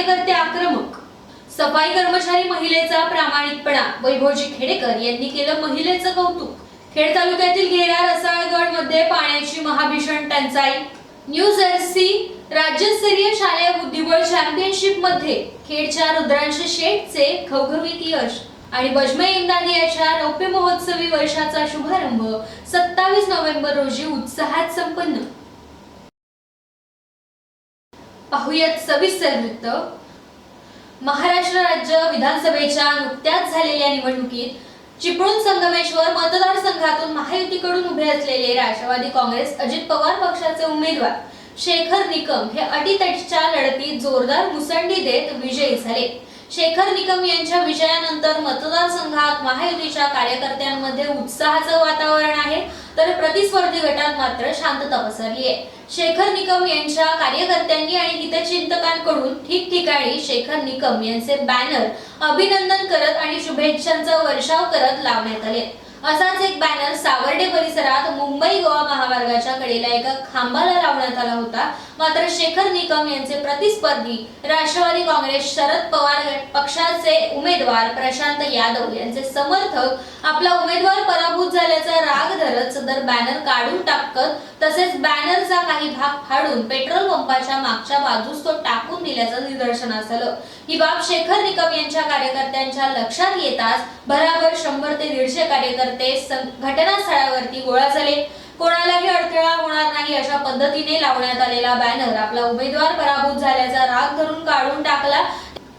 कार्यकर्ते आक्रमक. सफाई कर्मचारी महिलेचा प्रामाणिकपणा वैभवजी खेडेकर यांनी केलं महिलेचं कौतुक. खेड तालुक्यातील घेरा रसाळगडमध्ये पाण्याची महाभीषण टंचाई. न्यू जर्सी राज्यस्तरीय शालेय बुद्धिबळ चॅम्पियनशिपमध्ये खेडच्या रुद्रांश शेठचे खवखवीत यश आणि बजमे इम्दादी याच्या रौप्य महोत्सवी वर्षाचा शुभारंभ सत्तावीस नोव्हेंबर रोजी उत्साहात संपन्न. पाहूयात सविस्तर वृत्त. महाराष्ट्र राज्य विधानसभेच्या नुकत्याच झालेल्या निवडणुकीत चिपळूण संगमेश्वर मतदारसंघातून महायुतीकडून उभे असलेले राष्ट्रवादी काँग्रेस अजित पवार पक्षाचे उमेदवार शेखर निकम हे अटीतटीच्या लढतीत जोरदार मुसंडी देत विजयी झाले. शेखर निकम यांच्या विजयानंतर मतदारसंघात महायुतीच्या कार्यकर्त्यांमध्ये उत्साहाचं वातावरण आहे तर प्रतिस्पर्धी गटात मात्र शांतता पसरली आहे. शेखर निकम यांच्या कार्यकर्त्यांनी आणि हितचिंतकांकडून ठिकठिकाणी शेखर निकम यांचे बॅनर अभिनंदन करत आणि शुभेच्छांचा वर्षाव करत लावण्यात आले. असाच एक बॅनर सावर्डे परिसरात मुंबई गोवा महामार्गाच्या कडेला एका खांबाला लावण्यात आला होता. मात्र शेखर निकम यांचे प्रतिस्पर्धी राष्ट्रवादी काँग्रेस शरद पवार पक्षाचे उमेदवार प्रशांत यादव यांचे समर्थक आपला उमेदवार पराभूत झाल्याचा राग धरत सदर बॅनर काढून टाकत तसेच बॅनरचा काही भाग फाडून पेट्रोल पंपाच्या मागच्या बाजूस तो टाकून दिल्याचं निदर्शनास आलं. ही बाब शेखर निकम यांच्या कार्यकर्त्यांच्या लक्षात येताच भराभर शंभर ते दीडशे कार्यकर्ते ते घटनास्थळावरती गोळा झाले. कोणालाही अडथळा होणार नाही अशा पद्धतीने लावण्यात आलेला बॅनर आपला उमेदवार पराभूत झाल्याचा राग धरून काढून टाकला.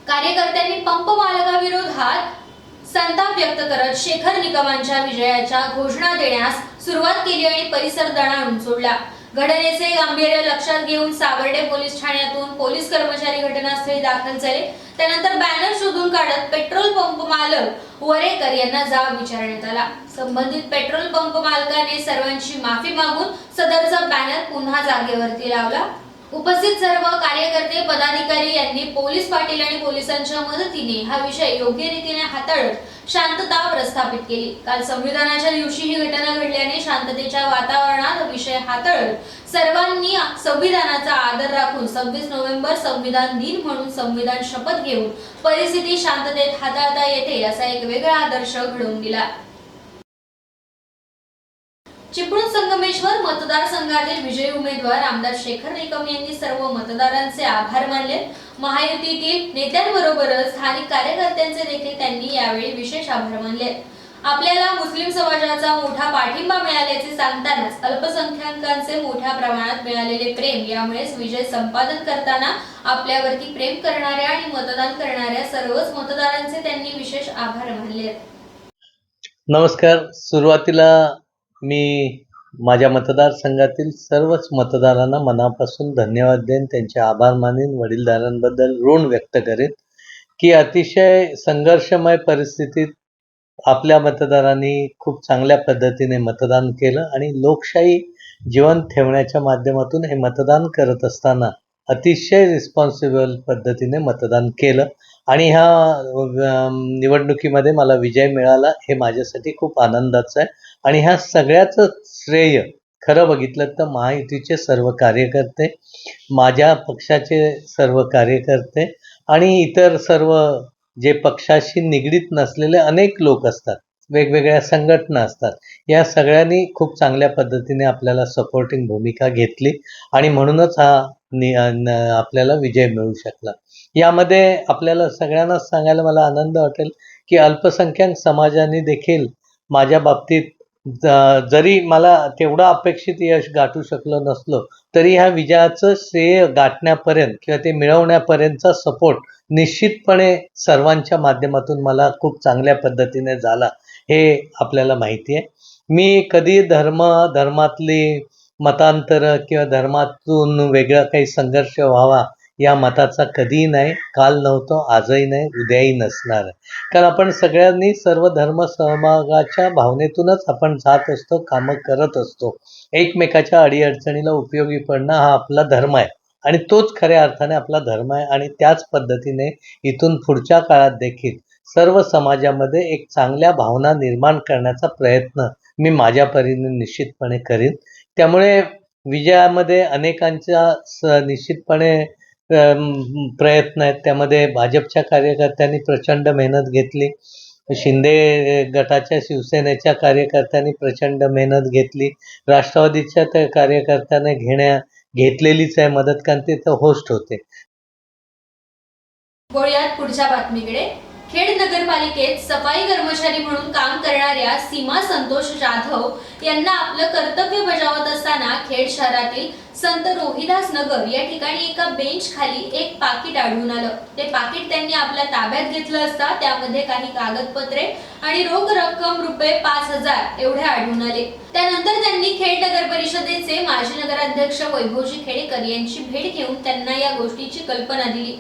कार्यकर्त्यांनी पंप मालकाविरोधात संताप व्यक्त करत शेखर निकमांच्या विजयाच्या घोषणा देण्यास सुरुवात केली आणि परिसर दणाणून सोडला. घटनेचे गांभीर्य लक्षात घेऊन सावर्डे पोलीस ठाण्यातून पोलीस कर्मचारी घटनास्थळी दाखल झाले. त्यानंतर बॅनर शोधून काढत पेट्रोल पंप मालक वरेकर यांना जाब विचारण्यात आला. संबंधित पेट्रोल पंप मालकाने सर्वांची माफी मागून सदरचा बॅनर पुन्हा जागेवरती लावला. उपस्थित सर्व कार्यकर्ते पदाधिकारी यांनी पोलीस पाटील आणि पोलिसांच्या मदतीने हा विषय योग्य रीतीने हाताळत शांतता प्रस्थापित केली. काल संविधानाच्या दिवशी ही घटना घडल्याने शांततेच्या वातावरणात विषय हाताळत सर्वांनी संविधानाचा आदर राखून सव्वीस नोव्हेंबर संविधान दिन म्हणून संविधान शपथ घेऊन परिस्थिती शांततेत हाताळता येते असा एक वेगळा आदर्श घडवून दिला. चिपळूण संगमेश्वर मतदारसंघातील विजयी उमेदवार आमदार शेखर निकम यांनी सर्व मतदारांचे आभार मानले. महायुतीतील नेत्यांबरोबरच स्थानिक कार्यकर्त्यांचे देखील त्यांनी यावेळी विशेष आभार मानले. आपल्याला मुस्लिम समाजाचा मोठा पाठिंबा मिळाल्याचे सांगतानाच अल्पसंख्याकांचे मोठ्या प्रमाणात मिळालेले प्रेम यामुळेच विजय संपादन करताना आपल्यावरती प्रेम करणाऱ्या आणि मतदान करणाऱ्या सर्वच मतदारांचे त्यांनी विशेष आभार मानले. आहेत. नमस्कार. सुरुवातीला मी माझ्या मतदारसंघातील सर्वच मतदारांना मनापासून धन्यवाद देईन. त्यांचे आभार मानेन. वडीलधाऱ्यांबद्दल ऋण व्यक्त करेन. की अतिशय संघर्षमय परिस्थितीत आपल्या मतदारांनी खूप चांगल्या पद्धतीने मतदान केलं आणि लोकशाही जीवन ठेवण्याच्या माध्यमातून हे मतदान करत असताना अतिशय रिस्पॉन्सिबल पद्धतीने मतदान केलं. आणि ह्या निवडणुकीमध्ये मला विजय मिळाला हे माझ्यासाठी खूप आनंदाचं आहे. आणि ह्या सगळ्याचं श्रेय खरं बघितलं तर महायुतीचे सर्व कार्यकर्ते माझ्या पक्षाचे सर्व कार्यकर्ते आणि इतर सर्व जे पक्षाशी निगडीत नसलेले अनेक लोक असतात वेगवेगळ्या संघटना असतात या सगळ्यांनी खूप चांगल्या पद्धतीने आपल्याला सपोर्टिंग भूमिका घेतली आणि म्हणूनच हा न- आपल्याला विजय मिळू शकला. यामध्ये आपल्याला सगळ्यांनाच सांगायला मला आनंद वाटेल की अल्पसंख्याक समाजाने देखील माझ्या बाबतीत जरी मला तेवढं अपेक्षित यश गाठू शकलो नसलो तरी ह्या विजयाचं श्रेय गाठण्यापर्यंत किंवा ते मिळवण्यापर्यंतचा सपोर्ट निश्चितपणे सर्वांच्या माध्यमातून मला खूप चांगल्या पद्धतीने झाला हे आपल्याला माहिती आहे. मी कधी धर्म धर्मातली मतांतर किंवा धर्मातून वेगळा काही संघर्ष व्हावा या मताचा कधीही नाही काल नव्हतो आजही नाही उद्याही नसणार. कारण आपण सगळ्यांनी सर्व धर्म सहभागाच्या भावनेतूनच आपण जात असतो कामं करत असतो. एकमेकाच्या अडीअडचणीला उपयोगी पडणं हा आपला धर्म आहे. आणि तोच खऱ्या अर्थाने आपला धर्म आहे आणि त्याच पद्धतीने इथून पुढच्या काळात देखील सर्व समाजामध्ये एक चांगल्या भावना निर्माण करण्याचा प्रयत्न मी माझ्या परीने निश्चितपणे करीन. त्यामुळे विजयामध्ये अनेकांच्या स निश्चितपणे प्रयत्न आहेत. त्यामध्ये भाजपच्या कार्यकर्त्यांनी प्रचंड मेहनत घेतली. शिंदे गटाच्या शिवसेनेच्या कार्यकर्त्यांनी प्रचंड मेहनत घेतली. राष्ट्रवादीच्या त्या कार्यकर्त्याने घेण्या घेतलेलीच आहे मदत कारण ते तर होस्ट होते. पुढच्या बातमीकडे. खेड नगरपालिकेत सफाई कर्मचारी म्हणून काम करणाऱ्या सीमा संतोष जाधव यांना आपलं कर्तव्य बजावत असताना खेड शहरातील संत रोहिदास नगर या ठिकाणी एका बेंच खाली एक पाकिट आढळून आलं. ते पाकिट त्यांनी आपल्या ताब्यात घेतलं असता त्यामध्ये काही कागदपत्रे आणि रोख रक्कम रुपये पाच हजार एवढे आढळून आले. त्यानंतर त्यांनी खेड नगर परिषदेचे माजी नगराध्यक्ष वैभवजी खेडेकर यांची भेट घेऊन त्यांना या गोष्टीची कल्पना दिली.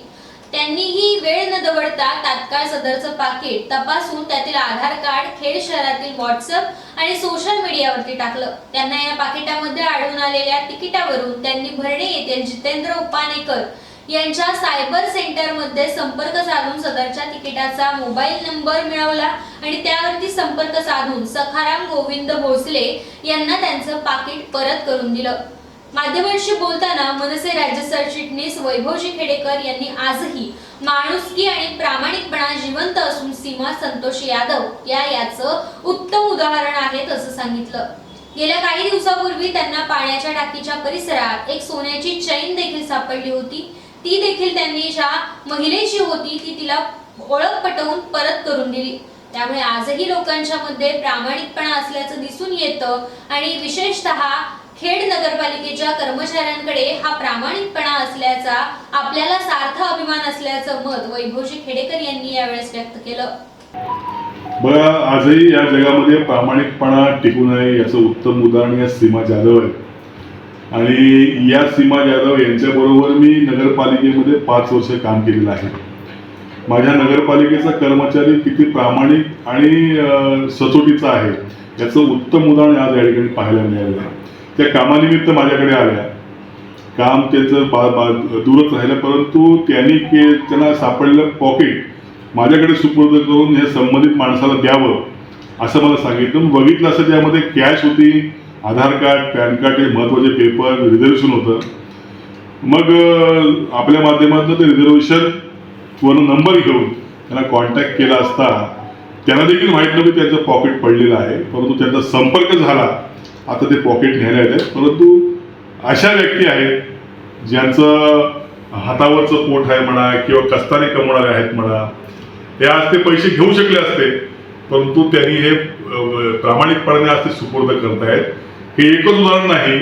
त्यांनीही वेळ न दवडता तात्काळ सदरचं पाकिट तपासून त्यातील आधार कार्ड खेड शहरातील व्हॉट्सअप आणि सोशल मीडियावरती टाकलं. त्यांना या पाकिटामध्ये आढळून आलेल्या तिकिटावरून त्यांनी भरणे येथील जितेंद्र उपानेकर यांच्या सायबर सेंटरमध्ये संपर्क साधून सदरच्या तिकिटाचा मोबाईल नंबर मिळवला आणि त्यावरती संपर्क साधून सखाराम गोविंद भोसले यांना त्यांचं पाकिट परत करून दिलं. माध्यमांशी बोलताना मनसे राज्य सरचिटणीस वैभवजी खेडेकर यांनी आजही माणुसकी आणि प्रामाणिकपणा जिवंत असून सीमा संतोष यादव या याचं उत्तम उदाहरण आहेत असं सांगितलं. गेल्या काही दिवसापूर्वी त्यांना पाण्याच्या टाकीच्या परिसरात एक सोन्याची चैन देखील सापडली होती. ती देखील त्यांनी ज्या महिलेची होती ती तिला ओळख पटवून परत करून दिली. त्यामुळे आजही लोकांच्या मध्ये प्रामाणिकपणा असल्याचं दिसून येतं आणि विशेषतः खेड नगरपालिकेच्या कर्मचाऱ्यांकडे हा प्रामाणिकपणा असल्याचा आपल्याला सार्थ अभिमान असल्याचं मत वैभवजी खेडेकर यांनी यावेळेस व्यक्त केलं. बघा आजही या जगामध्ये प्रामाणिकपणा टिकून आहे याचं उत्तम उदाहरण या सीमा जाधव आहे आणि या सीमा जाधव यांच्याबरोबर मी नगरपालिकेमध्ये पाच वर्ष काम केलेलं आहे. माझ्या नगरपालिकेचा कर्मचारी किती प्रामाणिक आणि सचोटीचा आहे याचं उत्तम उदाहरण आज या ठिकाणी पाहायला मिळालेलं आहे. त्या कामानिमित्त माझ्याकडे आल्या. काम त्यांचं बा बा दूरच राहिलं परंतु त्यांनी के त्यांना सापडलेलं पॉकेट माझ्याकडे सुपूर्द करून हे संबंधित माणसाला द्यावं असं मला सांगितलं. बघितलं असं त्यामध्ये कॅश होती आधार कार्ड पॅन कार्ड हे महत्त्वाचे पेपर रिझर्वेशन होतं. मग आपल्या माध्यमातून ते रिझर्वेशन वर नंबर घेऊन त्यांना कॉन्टॅक्ट केला असता त्यांना देखील माहीत नव्हती त्यांचं पॉकेट पडलेलं आहे परंतु त्यांचा संपर्क झाला. आता ते पॉकेट न्यायला येत आहेत. परंतु अशा व्यक्ती आहेत ज्यांचं हातावरचं पोट आहे म्हणा किंवा कस्ताने कमवणारे आहेत म्हणा हे आज ते पैसे घेऊ शकले असते परंतु त्यांनी हे प्रामाणिकपणे प्रामाणिकपणाने आज ते सुपूर्द करतायत हे एकच उदाहरण नाही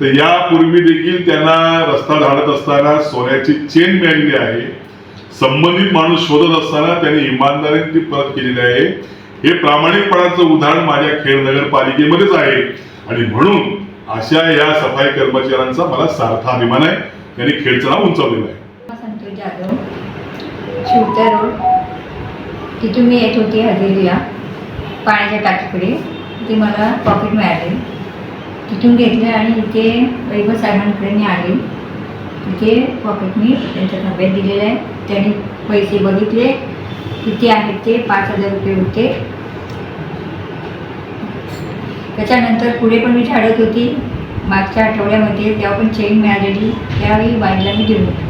तर यापूर्वी देखील त्यांना रस्ता झाडत असताना सोन्याची चेन मिळालेली आहे. संबंधित माणूस शोधत असताना त्यांनी इमानदारीने ती परत केलेली आहे. हे प्रामाणिकपणाचं उदाहरण माझ्या खेड नगरपालिकेमध्येच आहे. आणि म्हणून अशा या सफाई कर्मचाऱ्यांचा मला सार्थ अभिमान आहे. त्यांनी खेळचं नाव उंचावलेलं आहे. संतोष जाधव शिवता रोड. तिथून मी येत होती हजेरीला पाण्याच्या टाकीकडे. ते मला पॉकेट मिळाले. तिथून घेतलं आणि इथे वैभव साहेबांकडे मी आले. तिथे पॉकेट मी त्यांच्या ताब्यात दिलेलं आहे. त्यांनी पैसे बघितले. किती आहेत ते? पाच हजार रुपये होते. त्याच्यानंतर पुढे पण मी झाडत होती. मागच्या आठवड्यामध्ये तेव्हा पण चेन मिळालेली. त्यावेळी बाईला मी देऊन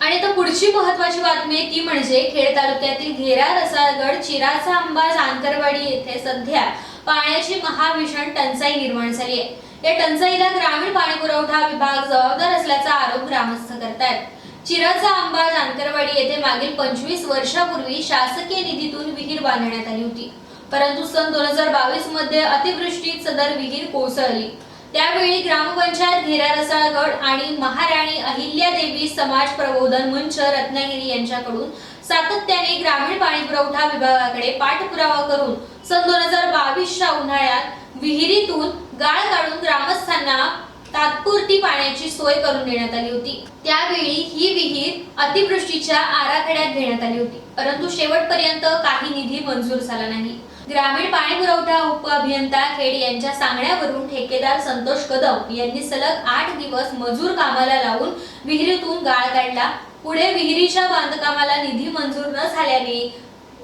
आणि तर पुढची महत्वाची बातमी ती म्हणजे खेड तालुक्यातील घेरा रसाळगड चिराचा आंबा जानकरवाडी येथे सध्या पाण्याची महाभीषण टंचाई निर्माण झाली आहे. या टंचाईला ग्रामीण पाणी पुरवठा विभाग जबाबदार असल्याचा आरोप ग्रामस्थ करतायत. चिराचा आंबा जानकरवाडी येथे मागील पंचवीस वर्षापूर्वी शासकीय निधीतून विहीर बांधण्यात आली होती. परंतु सन दोन हजार बावीसमध्ये अतिवृष्टीत सदर विहीर कोसळली. त्यावेळी ग्रामपंचायत घेरा रसाळगड आणि महाराणी अहिल्यादेवी समाज प्रबोधन मंच रत्नागिरी यांच्याकडून सातत्याने ग्रामीण पाणी पुरवठा विभागाकडे पाठपुरावा करून सन दोन हजार बावीसच्या उन्हाळ्यात विहिरीतून गाळ काढून ग्रामस्थांना तात्पुरती पाण्याची सोय करून देण्यात आली होती. त्यावेळी ही विहीर अतिवृष्टीच्या आराखड्यात घेण्यात आली होती. परंतु शेवटपर्यंत काही निधी मंजूर झाला नाही. ग्रामीण पाणी पुरवठा उप अभियंता खेड यांच्या सांगण्यावरून ठेकेदार संतोष कदम यांनी सलग आठ दिवस मजूर कामाला लावून विहिरीतून गाळ काढला. पुढे विहिरीच्या बांधकामाला निधी मंजूर न झाल्याने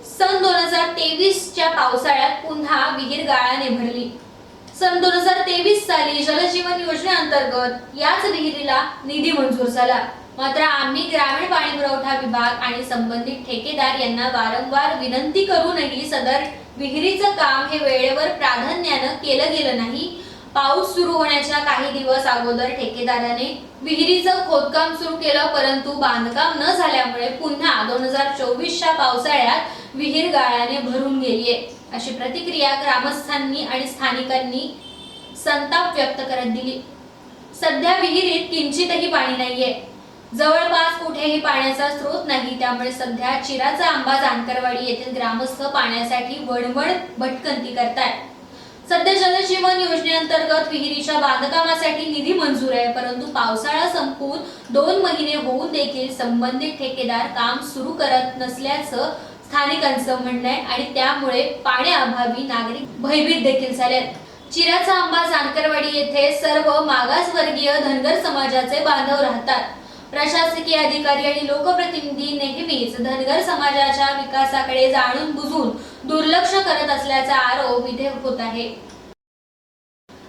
सन दोन हजार तेवीसच्या पावसाळ्यात पुन्हा विहीर गाळाने भरली. सन दोन हजार तेवीस साली जलजीवन योजनेअंतर्गत याच विहिरीला निधी मंजूर झाला. मात्र आम्ही ग्रामीण पाणी पुरवठा विभाग आणि संबंधित ठेकेदार यांना वारंवार विनंती करूनही सदर विहिरीचं काम हे वेळेवर प्राधान्यानं केलं गेलं नाही. पाऊस सुरू होण्याच्या काही दिवस अगोदर ठेकेदाराने विहिरीचं खोदकाम सुरू केलं परंतु बांधकाम न झाल्यामुळे पुन्हा दोन हजार चोवीसच्या पावसाळ्यात विहीर गाळाने भरून गेलीये. अशी प्रतिक्रिया ग्रामस्थांनी आणि स्थानिकांनी संताप व्यक्त करत दिली. सध्या विहिरीत किंचितही पाणी नाहीये. जवळपास कुठेही पाण्याचा स्रोत नाही त्यामुळे सध्या चिराचा आंबा जानकरवाडी येथील ग्रामस्थ पाण्यासाठी वणवण भटकंती करतायत. सध्या जलजीवन योजनेअंतर्गत विहिरीच्या बांधकामासाठी निधी मंजूर आहे परंतु पावसाळा संपून दोन महिने होऊन देखील संबंधित ठेकेदार काम सुरू करत नसल्याचं स्थानिकांचं म्हणणं आहे आणि त्यामुळे पाण्याअभावी नागरिक भयभीत देखील झालेत चिराचा आंबा जानकरवाडी येथे सर्व मागासवर्गीय धनगर समाजाचे बांधव राहतात. प्रशासकीय अधिकारी आणि लोकप्रतिनिधी नेहमीच धनगर समाजाच्या विकासाकडे जाणून बुजून दुर्लक्ष करत असल्याचा आरोप इथे होत आहे.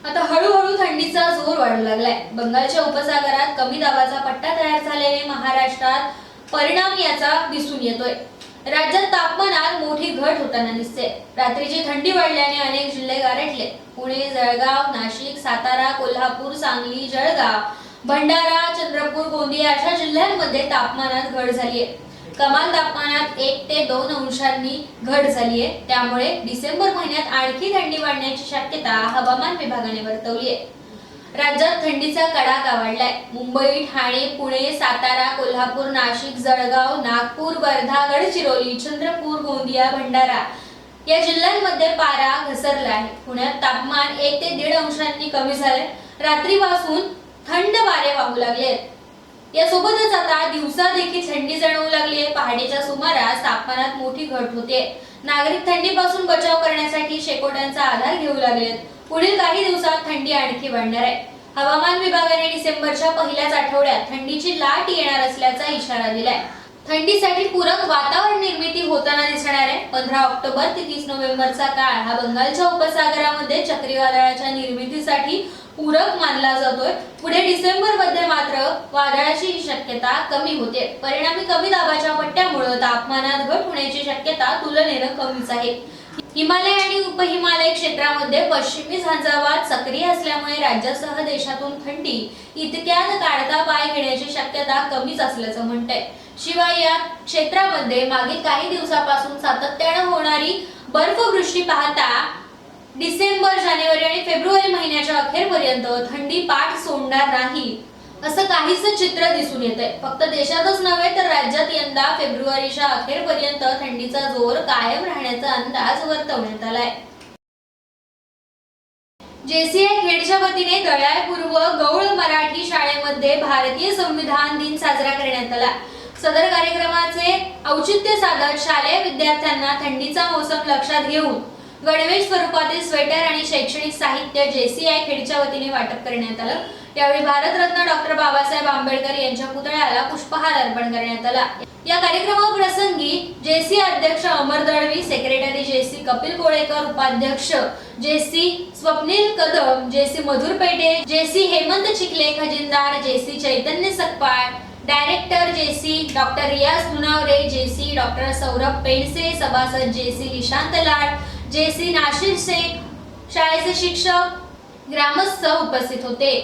आता हळूहळू थंडीचा जोर वाढू लागलाय. बंगालच्या उपसागरात कमी दाबाचा पट्टा तयार झाल्याने महाराष्ट्रात परिणाम याचा दिसून येतोय. राज्यात तापमानात मोठी घट होताना दिसते रात्रीची थंडी वाढल्याने अनेक जिल्हे गारठले. पुणे जळगाव नाशिक सातारा कोल्हापूर सांगली जळगाव भंडारा चंद्रपूर गोंदिया अशा जिल्ह्यांमध्ये तापमानात घट झाली आहे कमाल तापमानात एक ते दोन अंशांनी घट झाली आहे त्यामुळे डिसेंबर महिन्यात आणखी थंडी वाढण्याची शक्यता हवामान विभागाने वर्तवली आहे राज्यात थंडीचा कडाका वाढलाय. मुंबई ठाणे पुणे सातारा कोल्हापूर नाशिक जळगाव नागपूर वर्धा गडचिरोली चंद्रपूर गोंदिया भंडारा या जिल्ह्यांमध्ये पारा घसरला आहे. पुण्यात तापमान एक ते दीड अंशांनी कमी झाले रात्रीपासून थंड वारे वाहू लागले यासोबतच आता दिवसा देखील थंडी जाणवू लागली आहे. पहाटेच्या सुमारास तापमानात मोठी घट होते. नागरिक थंडीपासून बचाव करण्यासाठी शेकोट्यांचा आधार घेऊ लागलेत पुढील काही दिवसात थंडी आणखी वाढणार आहे. हवामान विभागाने डिसेंबरच्या पहिल्याच आठवड्यात थंडीची लाट येणार असल्याचा इशारा दिलाय. थंडीसाठी पूरक वातावरण निर्मिती होताना दिसणार आहे. पंधरा ऑक्टोबर ते तीस नोव्हेंबरचा काळ हा बंगालच्या उपसागरामध्ये चक्रीवादळाच्या निर्मितीसाठी पूरक मानला जातोय. पुढे डिसेंबरमध्ये मात्र वादळाची ही शक्यता कमी होते. परिणामी कमी दाबाच्या पट्ट्यामुळे तापमानात घट होण्याची शक्यता तुलनेनं कमीच आहे. हिमालय आणि उपहिमालय क्षेत्रामध्ये पश्चिमी झांजावात सक्रिय असल्यामुळे राज्यासह देशातून थंडी इतक्यात काढता पाय घेण्याची शक्यता कमीच असल्याचं म्हणतंय. शिवाय या क्षेत्रामध्ये मागील काही दिवसापासून सातत्यानं होणारी बर्फवृष्टी पाहता डिसेंबर जानेवारी आणि फेब्रुवारी महिन्याच्या अखेरपर्यंत थंडी पाठ सोडणार नाही. असं काहीच चित्र दिसून येत आहे फक्त देशातच नव्हे तर राज्यात यंदा फेब्रुवारीच्या अखेरपर्यंत थंडीचा जोर कायम राहण्याचा अंदाज वर्तवण्यात आलाय. जेसीआय खेडच्या वतीने दळ्यापूर्व गौळ मराठी शाळेमध्ये भारतीय संविधान दिन साजरा करण्यात आला. सदर कार्यक्रमाचे औचित्य साधत शालेय विद्यार्थ्यांना थंडीचा मोसम लक्षात घेऊन गणवेश स्वरूपातील स्वेटर आणि शैक्षणिक साहित्य जेसीआय खेडच्या वतीने वाटप करण्यात आलं. यावेळी भारतरत्न डॉक्टर बाबासाहेब आंबेडकर यांच्या पुतळ्याला पुष्पहार अर्पण करण्यात आला या कार्यक्रमाप्रसंगी जेसी अध्यक्ष अमर दळवी सेक्रेटरी जेसी कपिल कोळेकर उपाध्यक्ष JC Swapnil Kadam JC Madhur Pete JC Hemant Chikhale खजिनदार JC Chaitanya Sakpal director JC doctor Riyaz Munaware JC doctor Saurabh Pendse सभासद जेसी निशांत लाड जेसी नाशिर शेख शाळेचे शिक्षक ग्रामस्थ उपस्थित होते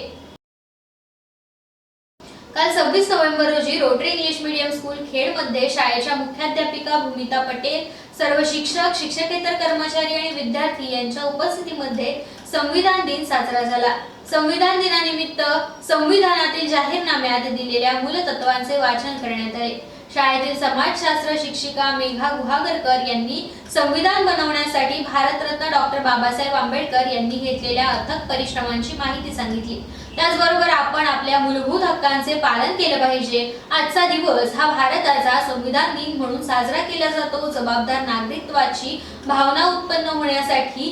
काल सव्वीस नोव्हेंबर रोजी रोटरी इंग्लिश मीडियम स्कूल खेडमध्ये शाळेच्या मुख्याध्यापिका भूमिता पटेल सर्व शिक्षक शिक्षकेतर कर्मचारी आणि विद्यार्थी यांच्या उपस्थितीमध्ये संविधान दिन साजरा झाला. संविधान दिनानिमित्त संविधानातील जाहीरनाम्यात दिलेल्या मूलतत्वांचे वाचन करण्यात आले. शाळेतील समाजशास्त्र शिक्षिका मेघा गुहागरकर यांनी संविधान बनवण्यासाठी भारतरत्न डॉक्टर बाबासाहेब आंबेडकर यांनी घेतलेल्या अथक परिश्रमांची माहिती सांगितली. त्याचबरोबर आपण आपल्या मूलभूत हक्कांचे पालन केलं पाहिजे. आजचा दिवस हा भारताचा संविधान दिन म्हणून साजरा केला जातो. जबाबदार नागरिकत्वाची भावना उत्पन्न होण्यासाठी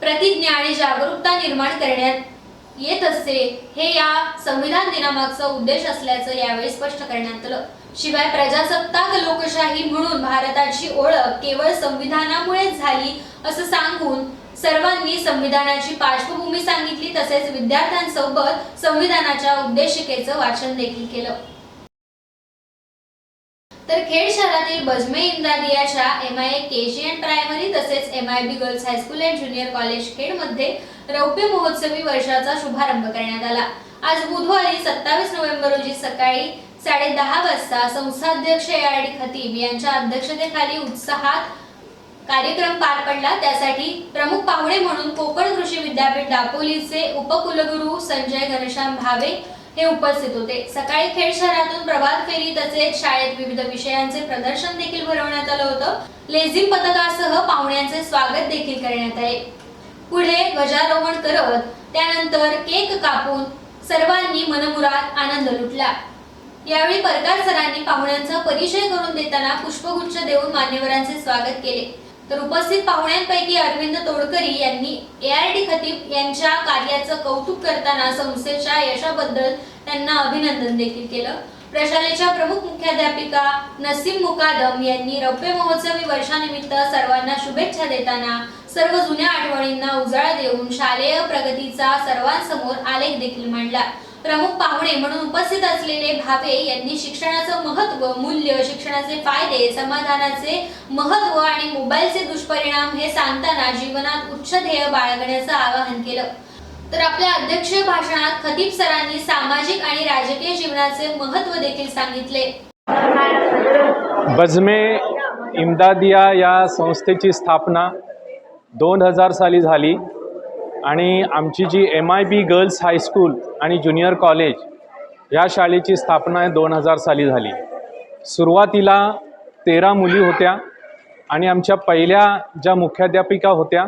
प्रतिज्ञा आणि जागरूकता निर्माण करण्यात येत असते. हे या संविधान दिनामागचा उद्देश असल्याचं यावेळी स्पष्ट करण्यात आलं. शिवाय प्रजासत्ताक लोकशाही म्हणून भारताची ओळख केवळ संविधानामुळेच झाली असं सांगून सर्वांनी संविधानाची पार्श्वभूमी सांगितली तसेच विद्यार्थ्यांसोबत संविधानाच्या उद्देशिकेचं वाचन देखील केलं. तर खेड शहरातील Bazme इम्दादियाच्या M I K G N primary तसेच M I B girls high school and junior college खेडमध्ये रौप्य महोत्सवी वर्षाचा शुभारंभ करण्यात आला. आज बुधवारी सत्तावीस नोव्हेंबर रोजी सकाळी साडे दहा वाजता संस्थाध्यक्ष ए आर डी खतीब यांच्या अध्यक्षतेखाली उत्साहात कार्यक्रम पार पडला. त्यासाठी प्रमुख पाहुणे म्हणून कोकण कृषी विद्यापीठ दापोलीचे उपकुलगुरू संजय घनश्याम भावे हे उपस्थित होते. सकाळी खेड शहरातून प्रभात फेरी तसेच शाळेत विविध विषयांचे प्रदर्शन देखील भरवण्यात आलं होतं. लेझिम पथकासह पाहुण्यांचे स्वागत देखील करण्यात आले. पुढे ध्वजारोहण करत त्यानंतर केक कापून सर्वांनी मनमुराद आनंद लुटला. यावेळी परकार सरांनी पाहुण्यांचा परिचय करून देताना पुष्पगुच्छ देऊन मान्यवरांचे स्वागत केले. तर उपस्थित पाहुण्यांपैकी अरविंद तोडकरी यांनी ए आर डी खतीब यांच्या कार्याचं कौतुक करताना संस्थेच्या यशाबद्दल त्यांना अभिनंदन देखील केलं. प्रशालेच्या प्रमुख मुख्याध्यापिका नसीम मुकादम यांनी रौप्य महोत्सवी वर्षानिमित्त सर्वांना शुभेच्छा देताना सर्व जुन्या आठवणींना उजाळा देऊन शालेय प्रगतीचा सर्वांसमोर आलेख देखील मांडला. प्रमुख पाहुणे म्हणून उपस्थित असलेले भावे यांनी शिक्षणाचं महत्त्व मूल्य शिक्षणाचे फायदे समाधानाचे महत्त्व आणि मोबाईलचे दुष्परिणाम हे सांगताना जीवनात उच्च ध्येय बाळगण्याचं आवाहन केलं. तर आपल्या अध्यक्षीय भाषणात खतीब सरांनी सामाजिक आणि राजकीय जीवनाचे महत्त्व देखील सांगितले. बजमे इमदादिया या संस्थेची स्थापना दोन हजार साली झाली. आणि आमची जी M I B girls high school आणि ज्युनियर कॉलेज या शाळेची स्थापना दोन हजार साली झाली. सुरुवातीला तेरा मुली होत्या आणि आमच्या पहिल्या ज्या मुख्याध्यापिका होत्या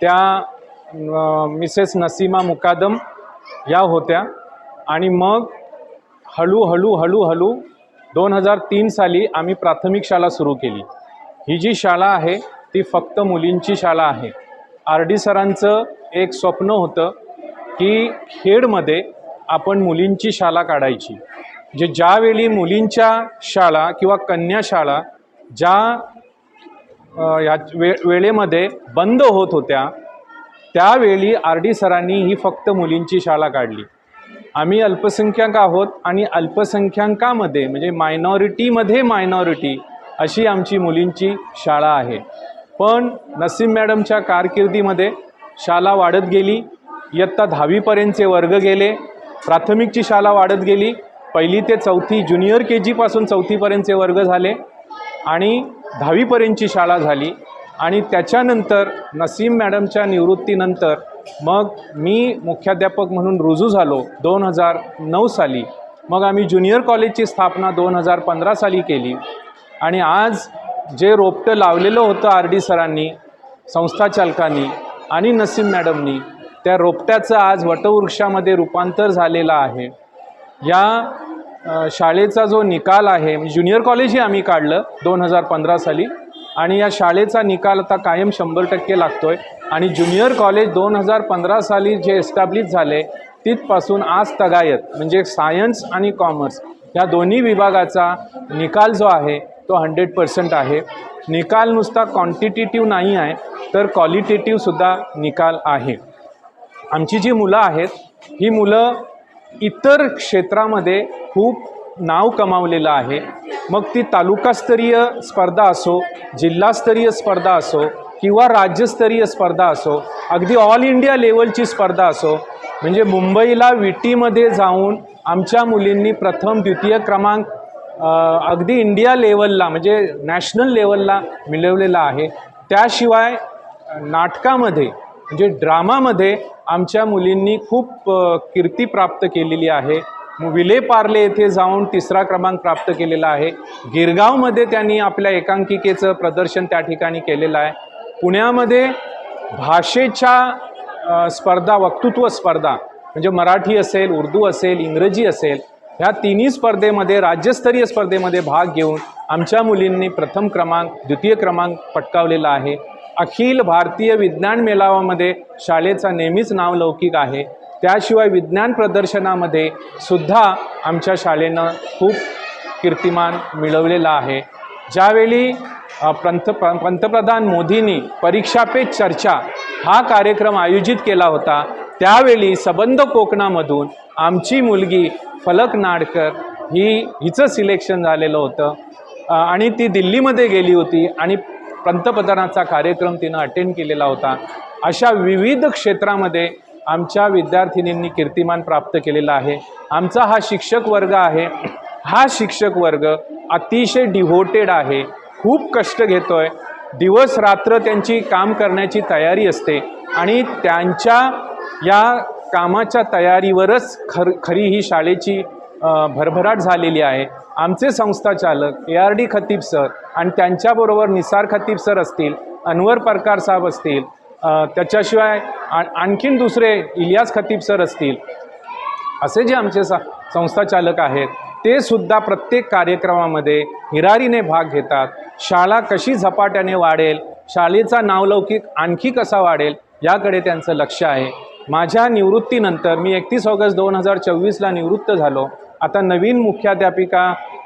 त्या मिसेस नसीमा मुकादम या होत्या. आणि मग हळूहळू हळूहळू दोन हजार तीन साली आम्ही प्राथमिक शाळा सुरू केली. ही जी शाळा आहे ती फक्त मुलींची शाळा आहे. आर डी सरांचं एक स्वप्न होतं की खेडमध्ये आपण मुलींची शाळा काढायची. जे ज्यावेळी मुलींच्या शाळा किंवा कन्या शाळा ज्या अ, या वे वेळेमध्ये बंद होत होत्या त्यावेळी आर डी सरांनी ही फक्त मुलींची शाळा काढली. आम्ही अल्पसंख्याक आहोत आणि अल्पसंख्याकामध्ये म्हणजे मायनॉरिटीमध्ये मायनॉरिटी अशी आमची मुलींची शाळा आहे. पण नसीम मॅडमच्या कारकिर्दीमध्ये शाळा वाढत गेली. इयत्ता दहावीपर्यंतचे वर्ग गेले. प्राथमिकची शाळा वाढत गेली. पहिली ते चौथी ज्युनियर के जीपासून चौथीपर्यंतचे वर्ग झाले. आणि दहावीपर्यंतची शाळा झाली. आणि त्याच्यानंतर नसीम मॅडमच्या निवृत्तीनंतर मग मी मुख्याध्यापक म्हणून रुजू झालो दोन हजार नऊ साली. मग आम्ही ज्युनियर कॉलेजची स्थापना दोन हजार पंधरा साली केली. आणि आज जे रोपटं लावलेलं होतं आर डी सरांनी संस्थाचालकांनी आणि नसीम मॅडमनी त्या रोपट्याचं आज वटवृक्षामध्ये रूपांतर झालेलं आहे. या शाळेचा जो निकाल आहे म्हणजे ज्युनियर कॉलेजही आम्ही काढलं दोन हजार पंधरा साली. आणि या शाळेचा निकाल आता कायम शंभर टक्के लागतो आहे आणि ज्युनियर कॉलेज दोन हजार पंधरा साली जे एस्टॅब्लिश झाले तिथपासून आज तगायत म्हणजे सायन्स आणि कॉमर्स या दोन्ही विभागाचा निकाल जो आहे तो हंड्रेड पर्सेंट आहे. निकाल नुसता क्वांटिटेटिव्ह नाही आहे तर क्वालिटेटिव्हसुद्धा निकाल आहे. आमची जी मुलं आहेत ही मुलं इतर क्षेत्रामध्ये खूप नाव कमावलेलं आहे. मग ती तालुकास्तरीय स्पर्धा असो जिल्हास्तरीय स्पर्धा असो किंवा राज्यस्तरीय स्पर्धा असो अगदी ऑल इंडिया लेवलची स्पर्धा असो म्हणजे मुंबईला विटीमध्ये जाऊन आमच्या मुलींनी प्रथम द्वितीय क्रमांक अगदी इंडिया लेवलला म्हणजे नॅशनल लेवलला मिळवलेला आहे. त्याशिवाय नाटकामध्ये म्हणजे ड्रामामध्ये आमच्या मुलींनी खूप कीर्ती प्राप्त केलेली आहे. विले पार्ले येथे जाऊन तिसरा क्रमांक प्राप्त केलेला आहे. गिरगावमध्ये त्यांनी आपल्या एकांकिकेचं प्रदर्शन त्या ठिकाणी केलेलं आहे. पुण्यामध्ये भाषेच्या स्पर्धा वक्तृत्व स्पर्धा म्हणजे मराठी असेल उर्दू असेल इंग्रजी असेल ह्या तिन्ही स्पर्धेमध्ये राज्यस्तरीय स्पर्धेमध्ये भाग घेऊन आमच्या मुलींनी प्रथम क्रमांक द्वितीय क्रमांक पटकावलेला आहे. अखिल भारतीय विज्ञान मेळाव्यामध्ये शाळेचा नेहमीच नाव लौकिक आहे. त्याशिवाय विज्ञान प्रदर्शनामध्ये सुद्धा आमच्या शाळेनं खूप कीर्तिमान मिळवलेला आहे. ज्यावेळी पंत प- पंतप्रधान मोदींनी परीक्षा पे चर्चा हा कार्यक्रम आयोजित केला होता त्यावेळी सबंध कोकणामधून आमची मुलगी फलक नाडकर ही हिचं सिलेक्शन झालेलं होतं. आणि ती दिल्लीमध्ये गेली होती आणि पंतप्रधानाचा कार्यक्रम तिनं अटेंड केलेला होता. अशा विविध क्षेत्रामध्ये आमच्या विद्यार्थिनींनी कीर्तिमान प्राप्त केलेला आहे. आमचा हा शिक्षक वर्ग आहे. हा शिक्षक वर्ग अतिशय डिव्होटेड आहे. खूप कष्ट घेतोय. दिवस रात्र त्यांची काम करण्याची तयारी असते आणि त्यांच्या या कामाच्या तयारीवरच खर खरी ही शाळेची भरभराट झालेली आहे. आमचे संस्थाचालक A R D Khatib sir आणि त्यांच्याबरोबर निसार खतीब सर असतील अनवर परकार साहेब असतील त्याच्याशिवाय आ- आणखीन दुसरे इलियास खतीब सर असतील असे जे आमचे सा संस्थाचालक आहेत ते सुद्धा प्रत्येक कार्यक्रमामध्ये हिरारीने भाग घेतात. शाळा कशी झपाट्याने वाढेल शाळेचा नावलौकिक आणखी कसा वाढेल याकडे त्यांचं लक्ष आहे. माझ्या निवृत्तीनंतर मी एकतीस ऑगस्ट दोन हजार चोवीसला निवृत्त झालो. आता नवीन मुख्याध्यापिका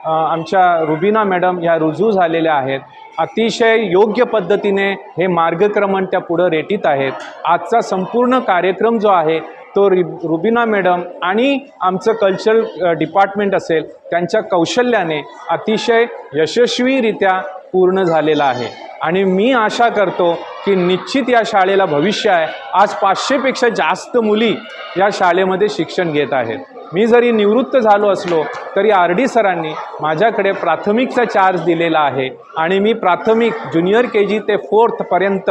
आमच्या रुबिना मॅडम ह्या रुजू झालेल्या आहेत. अतिशय योग्य पद्धतीने हे मार्गक्रमण त्या पुढं रेटीत आहेत. आजचा संपूर्ण कार्यक्रम जो आहे तो रि रुबिना मॅडम आणि आमचं कल्चरल डिपार्टमेंट असेल त्यांच्या कौशल्याने अतिशय यशस्वीरित्या पूर्ण झालेला आहे. आणि मी आशा करतो की निश्चित या शाळेला भविष्य आहे. आज पाचशेपेक्षा जास्त मुली या शाळेमध्ये शिक्षण घेत आहेत. मी जरी निवृत्त झालो असलो तरी आर डी सरांनी माझ्याकडे प्राथमिकचा चार्ज दिलेला आहे. आणि मी प्राथमिक ज्युनियर के जी ते फोर्थपर्यंत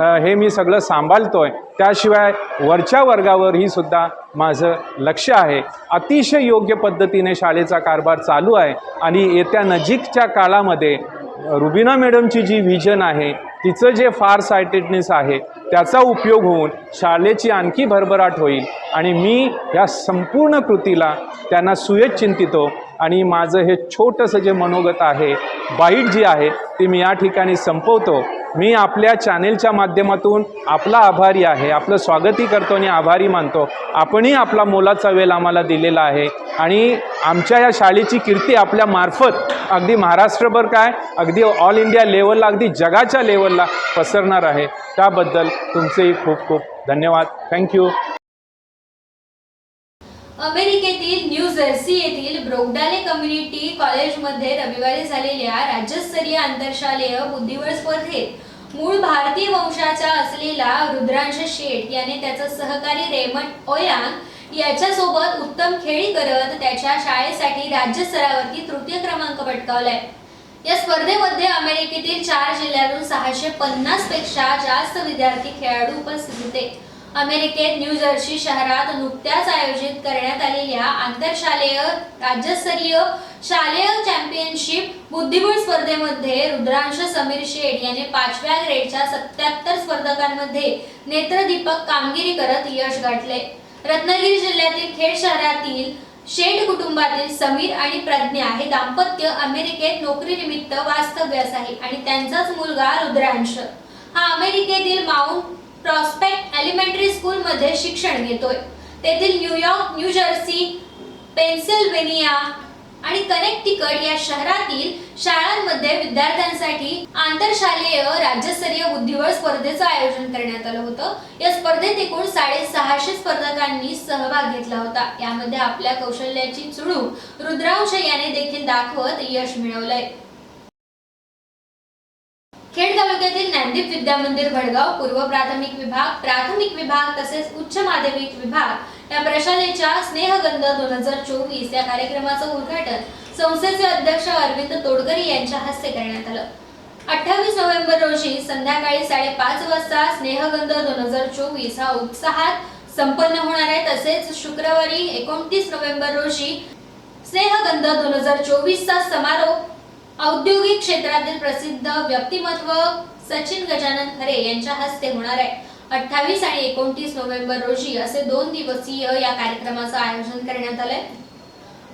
हे मी सगळं सांभाळतोय. त्याशिवाय वरच्या वर्गावरही सुद्धा माझं लक्ष आहे. अतिशय योग्य पद्धतीने शाळेचा कारभार चालू आहे आणि येत्या नजीकच्या काळामध्ये रुबिना मॅडमची जी व्हिजन आहे तिचं जे फार सायटेडनेस आहे त्याचा उपयोग होऊन शाळेची आणखी भरभराट होईल आणि मी या संपूर्ण कृतीला त्यांना सुयश चिंतितो आणि माझं हे छोटंसं जे मनोगत आहे बाईट जी आहे ती मी या ठिकाणी संपवतो. मी आपल्या चॅनेलच्या माध्यमातून आपला आभारी आहे. आपलं स्वागतही करतो आणि आभारी मानतो. आपणही आपला मोलाचा वेळ आम्हाला दिलेला आहे. आणि आमच्या या शाळेची कीर्ती आपल्या मार्फत अगदी महाराष्ट्रभर काय अगदी ऑल इंडिया लेवलला अगदी जगाच्या लेवलला पसरणार आहे. त्याबद्दल तुमचेही खूप खूप धन्यवाद. थँक्यू अमेरिकेतील न्यू जर्सी येथील ब्रोगडाले कम्युनिटी कॉलेजमध्ये रविवारी झालेल्या राज्यस्तरीय आंतरशालेय बुद्धिबळ स्पर्धेत मूळ भारतीय वंशाचा असलेला रुद्रांश शेठ याने त्याचा सहकारी रेमंड ओयांग याच्यासोबत उत्तम खेळी करत त्याच्या शाळेसाठी राज्य स्तरावरती तृतीय क्रमांक पटकावलाय. या स्पर्धेमध्ये अमेरिकेतील चार जिल्ह्यातून सहाशे पन्नासपेक्षा जास्त विद्यार्थी खेळाडू उपस्थित होते. अमेरिकेत न्यू जर्सी शहरात नुकत्याच आयोजित करण्यात आलेल्या आंतरशालेय राज्यस्तरीय शालेय चॅम्पियनशिप बुद्धिबळ स्पर्धेमध्ये रुद्रांश समीर शेठ याने पाचव्या ग्रेडच्या सत्याहत्तर स्पर्धकांमध्ये नेत्रदीपक कामगिरी करत यश गाठले. रत्नागिरी जिल्ह्यातील खेड शहरातील शेठ कुटुंबातील समीर आणि प्रज्ञा हे दाम्पत्य अमेरिकेत नोकरीनिमित्त वास्तव्यास आहे आणि त्यांचाच मुलगा रुद्रांश. हा अमेरिकेतील माउंट प्रॉस्पेक्ट एलिमेंटरी स्कूलमध्ये शिक्षण घेतोय. तेथील न्यूयॉर्क न्यू जर्सी पेन्सिल्वेनिया आणि कनेक्टिकट या शहरातील शाळांमध्ये विद्यार्थ्यांसाठी आंतरशालेय राज्यस्तरीय बुद्धिबळ स्पर्धेचं आयोजन करण्यात आलं होतं. या स्पर्धेत एकूण साडेसहाशे स्पर्धकांनी सहभाग घेतला होता. यामध्ये आपल्या कौशल्याची चुळूक रुद्रांश याने देखील दाखवत यश मिळवलंय. खेड तालुक्यातील ज्ञानदीप विद्या मंदिर भडगाव पूर्व प्राथमिक विभाग प्राथमिक विभाग तसेच उच्च माध्यमिक विभाग या प्रशालेच्या स्नेहगंध दोन हजार चोवीस या कार्यक्रमाचं उद्घाटन संस्थेचे अध्यक्ष अरविंद तोडकरी यांच्या हस्ते करण्यात आलं. अठ्ठावीस नोव्हेंबर रोजी संध्याकाळी साडेपाच वाजता स्नेहगंध दोन हजार चोवीस हा उत्साहात संपन्न होणार आहे. तसेच शुक्रवारी एकोणतीस नोव्हेंबर रोजी स्नेहगंध दोन हजार चोवीसचा समारोप औद्योगिक क्षेत्रातील प्रसिद्ध व्यक्तिमत्व सचिन गजानन खरे यांच्या हस्ते होणार आहे. अठ्ठावीस आणि एकोणतीस नोव्हेंबर रोजी असे दोन दिवसीय या कार्यक्रमाचं आयोजन करण्यात आलंय.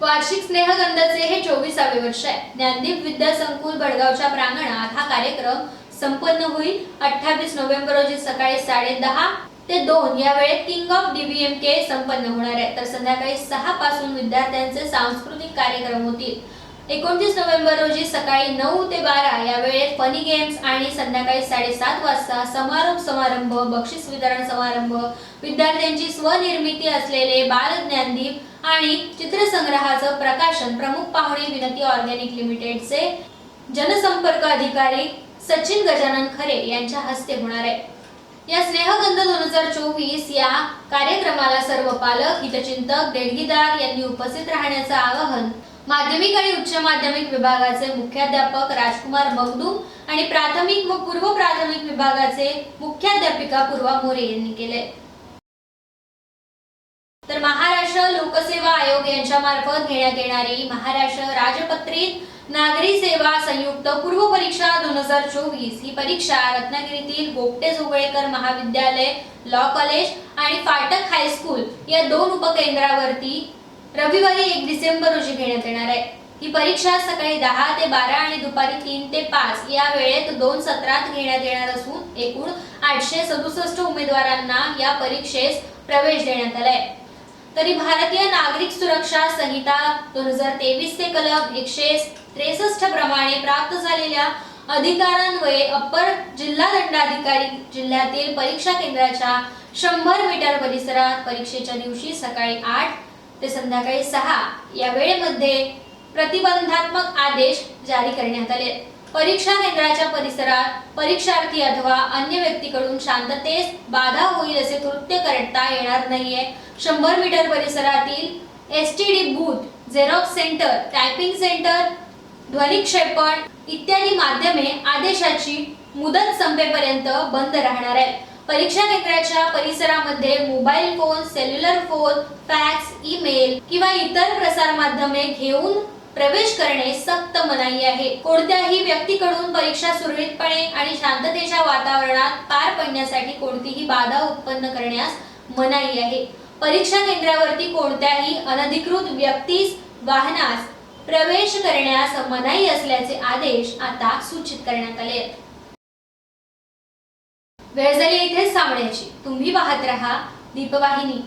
वार्षिक स्नेहगंधाचे हे चोवीसावे वर्ष आहे. ज्ञानदीप विद्या संकुल भडगावच्या प्रांगणात हा कार्यक्रम संपन्न होईल. अठ्ठावीस नोव्हेंबर रोजी सकाळी साडे दहा ते दोन या वेळेत किंग ऑफ डीबीएमके संपन्न होणार आहे. तर संध्याकाळी सहा पासून विद्यार्थ्यांचे सांस्कृतिक कार्यक्रम होतील. एकोणतीस नोव्हेंबर रोजी सकाळी नऊ ते बारा या वेळेत फनी गेम्स आणि संध्याकाळी साडेसात वाजता समारोप समारंभ बक्षीस वितरण समारंभ विद्यार्थ्यांची स्वनिर्मिती असलेले बाल ज्ञानदीप आणि चित्रसंग्रहाचं प्रकाशन प्रमुख पाहुणे विनती ऑर्गॅनिक लिमिटेडचे जनसंपर्क अधिकारी सचिन गजानन खरे यांच्या हस्ते होणार आहे. या स्नेहगंध दोन हजार चोवीस या कार्यक्रमाला सर्व पालक हितचिंतक देणगीदार यांनी उपस्थित राहण्याचं आवाहन माध्यमिक आणि उच्च माध्यमिक विभागाचे मुख्याध्यापक राजकुमार मगदूम आणि प्राथमिक व पूर्व प्राथमिक विभागाचे मुख्याध्यापिका पूर्वा मोरे यांनी केले. तर महाराष्ट्र लोकसेवा आयोग यांच्या मार्फत घेण्यात येणारी महाराष्ट्र राजपत्रित नागरी सेवा संयुक्त पूर्व परीक्षा दोन हजार चोवीस ही परीक्षा रत्नागिरीतील गोपटे जोगळेकर महाविद्यालय लॉ कॉलेज आणि फाटक हायस्कूल या दोन उपकेंद्रावरती रविवारी एक डिसेंबर रोजी घेण्यात येणार आहे. ही परीक्षा सकाळी दहा ते बारा आणि दुपारी तीन ते पाच या वेळेत दोन सत्रात घेण्यात येणार असून एकूण आठशे सदुसष्ट उमेदवारांना या परीक्षेस प्रवेश देण्यात आलाय. तरी भारतीय नागरिक सुरक्षा संहिता दोन हजार तेवीस ते कलम एकशे त्रेसष्ट प्रमाणे प्राप्त झालेल्या अधिकारान्वये अप्पर जिल्हा दंडाधिकारी जिल्ह्यातील परीक्षा केंद्राच्या शंभर मीटर परिसरात परीक्षेच्या दिवशी सकाळी आठ ते संध्याकाळी सहा या वेळेमध्ये प्रतिबंधात्मक आदेश जारी करण्यात आले. परीक्षा केंद्राच्या परिसरात परीक्षार्थी अथवा अन्य व्यक्तीकडून शांततेस बाधा होईल असे कृत्य करता येणार नाहीये. शंभर मीटर परिसरातील S T D booth xerox centre typing centre ध्वनिक्षेपण इत्यादी माध्यमे आदेशाची मुदत संपेपर्यंत बंद राहणार आहे परीक्षा केंद्राच्या परिसरामध्ये mobile phone cellular phone fax email किंवा इतर प्रसार माध्यमे घेऊन प्रवेश करणे सक्त मनाई आहे. कोणत्याही व्यक्तीकडून परीक्षा सुरळीतपणे आणि शांततेच्या वातावरणात पार पडण्यासाठी कोणतीही बाधा उत्पन्न करण्यास मनाई आहे. परीक्षा केंद्रावरती कोणत्याही अनधिकृत व्यक्तीस वाहनास प्रवेश करण्यास मनाई असल्याचे आदेश आता सूचित करण्यात आले आहेत. वेळ झाली इथेच सांगण्याची तुम्ही पाहत रहा दीपवाहिनी.